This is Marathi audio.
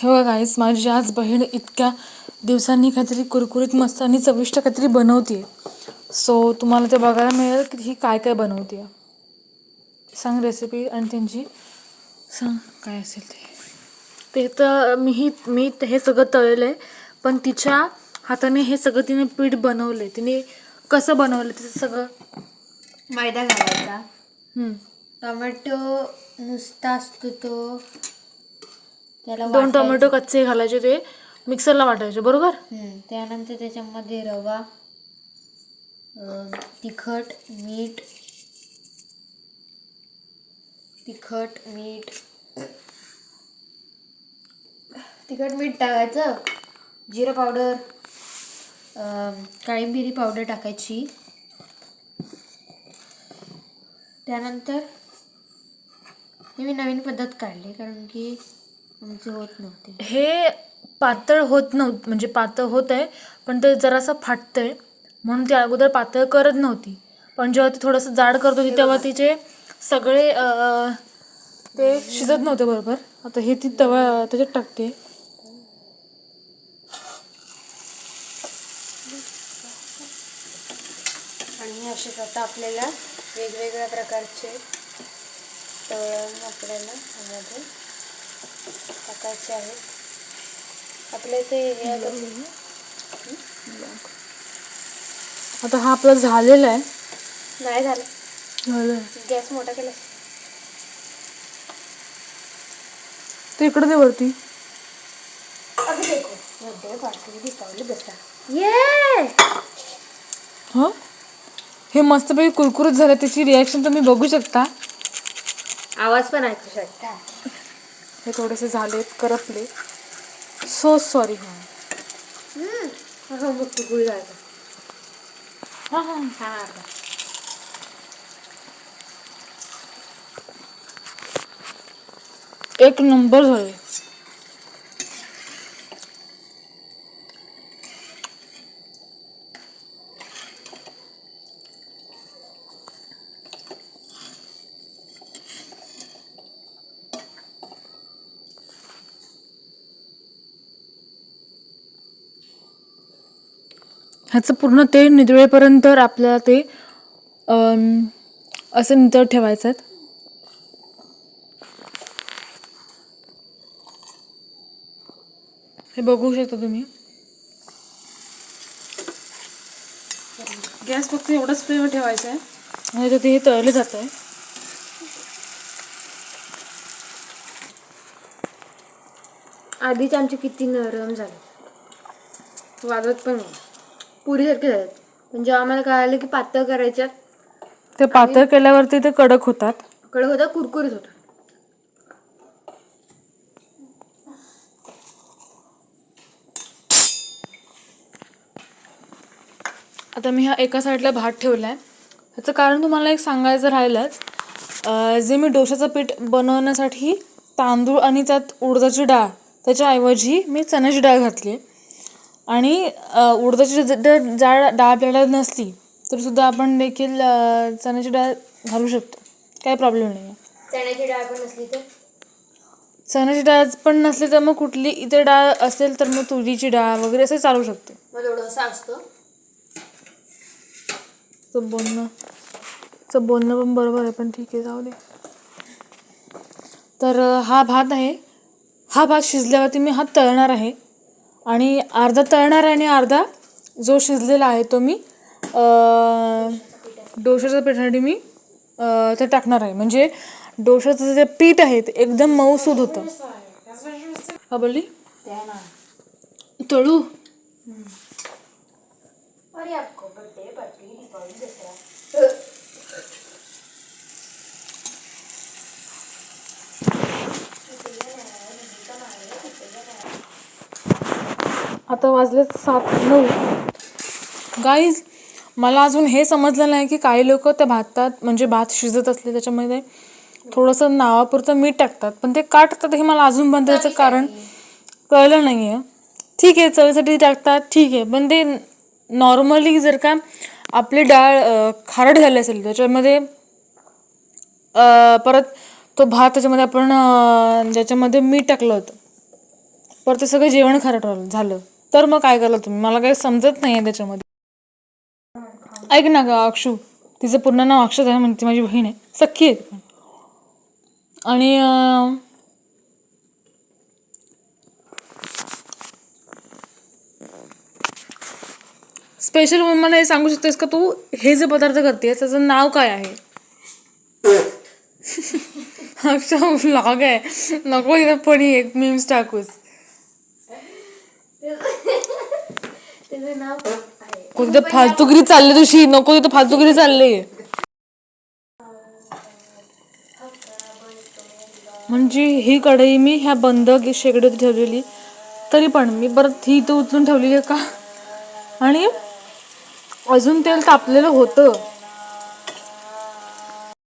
हे बघा गाईस माझी आज बहीण इतक्या दिवसांनी काहीतरी कुरकुरीत मस्त आणि चविष्ट काहीतरी बनवते सो तुम्हाला ते बघायला मिळेल की ही काय काय बनवते सांग रेसिपी आणि त्यांची सांग काय असेल ते. ते तर मी ही मी हे सगळं तळलं आहे पण तिच्या हाताने हे सगळं तिने पीठ बनवलं आहे तिने कसं बनवलं तिचं सगळं? मैदा घालायचा. टोमॅटो नुसता असतो तो. त्याला दोन वाटायचं. टोमॅटो कच्चे घालायचे ते मिक्सरला वाटायचे बरोबर? हम्म, त्यानंतर त्याच्यामध्ये रवा अं, तिखट मीठ तिखट मीठ तिखट मीठ टाकायचं. जिरं पावडर अं, काळी मिरी पावडर टाकायची. त्यानंतर हे मी नवीन पद्धत काढली कारण की आमचे होत नव्हते. हे पातळ होत नव्हतं म्हणजे पातळ होत आहे पण ते जरासं फाटतंय. म्हणून ती अगोदर पातळ करत नव्हती. पण जेव्हा ती थोडंसं जाड करत होती तेव्हा तिचे सगळे अं, ते शिजत नव्हते बरोबर. आता हे ती तवा त्याच्यात टाकते. आणि असेच आता आपल्याला वेगवेगळ्या प्रकारचे तळण आपल्याला टाकायचे आहेत. आपल्या इथे हे आता आता हा आपला झालेला आहे. नाही झालं. झालं. गॅस मोठा केला ते इकडे दे वरती. हां हे? मस्तपैकी कुरकुरीत झालं त्याची रिॲक्शन तुम्ही बघू शकता. आवाज पण ऐकू शकता. हे थोडेसे झालेत करपले. सो सॉरी हां. हो मग गुळ हां हां हा अर्धा एक नंबर झाले. ह्याचं पूर्ण ते निदळेपर्यंत आपल्याला ते असं नितळ ठेवायचं आहे हे बघू शकता तुम्ही. गॅस फक्त एवढाच फ्लेवर ठेवायचा आहे. तर ते हे तळले जात आहे. आधीच आमचे किती नरम झाले. वाजत पण नाही. पुरीसारखे झालेत पण जेव्हा आम्हाला कळालं की पातळ करायच्यात ते पातळ केल्यावरती ते कडक होतात. कडक होता कुरकुरीत होता आता मी हा एका साईडला भात ठेवला आहे ह्याचं कारण तुम्हाला एक सांगायचं राहिलंच जे मी डोशाचं पीठ बनवण्यासाठी तांदूळ आणि त्यात उडदाची डाळ त्याच्याऐवजी मी चण्याची डाळ घातली. आणि उडदाची डाळ डाळ आपल्याला नसली तरी सुद्धा आपण देखील चण्याची डाळ घालू शकतो. काही प्रॉब्लेम नाही आहे चण्याची डाळ पण नसली तर? चण्याची डाळ पण नसली तर मग कुठली इतर डाळ असेल तर मग तुरीची डाळ वगैरे असं चालू शकते. मग असतं? बोलणं चं बोलणं पण बरोबर आहे पण ठीक आहे जाऊ दे. तर हा भात आहे. हा भात शिजल्यावरती मी हा तळणार आहे. आणि अर्धा तळणार आहे आणि अर्धा जो शिजलेला आहे तो मी डोशाच्या पिठासाठी मी ते टाकणार आहे. म्हणजे डोशाचं जे पीठ आहे ते एकदम मऊसूद होतं. हा बोलली? तळू. आता वाजले सात नऊ. गाईज मला अजून हे समजलं नाही की काही लोक त्या भातात म्हणजे भात शिजत असले त्याच्यामध्ये थोडंसं नावापुरतं मीठ टाकतात. पण ते का टाकतात हे मला अजून पण त्याचं कारण कळलं नाही आहे ठीक आहे चवीसाठी टाकतात ठीक आहे. पण ते नॉर्मली जर का आपली डाळ खारट झाली असेल त्याच्यामध्ये परत तो भात त्याच्यामध्ये आपण ज्याच्यामध्ये मीठ टाकलं होतं. पर ते सगळं जेवण राहिलं- झालं. तर मग काय करलं तुम्ही? मला काही समजत नाही आहे त्याच्यामध्ये. ऐक ना ग अक्षू. तिचं पूर्ण नाव अक्षत आहे म्हणजे ती माझी बहीण आहे. सख्खी आहे पण आणि स्पेशल मला हे सांगू शकतेस का तू? हे जे पदार्थ करतेस त्याचं नाव काय आहे? अच्छा व्लॉग आहे. नको इथं पण एक मीम्स टाकूस. त्याचं नाव आहे. चालली तुझी. नको तिथं फालतुगिरी चालली. म्हणजे ही कढई मी ह्या बंद शेगडीत ठेवलेली. तरी पण मी परत ही इथं उचलून ठेवलेली आहे का? आणि अजून तेल तापलेलं होतं.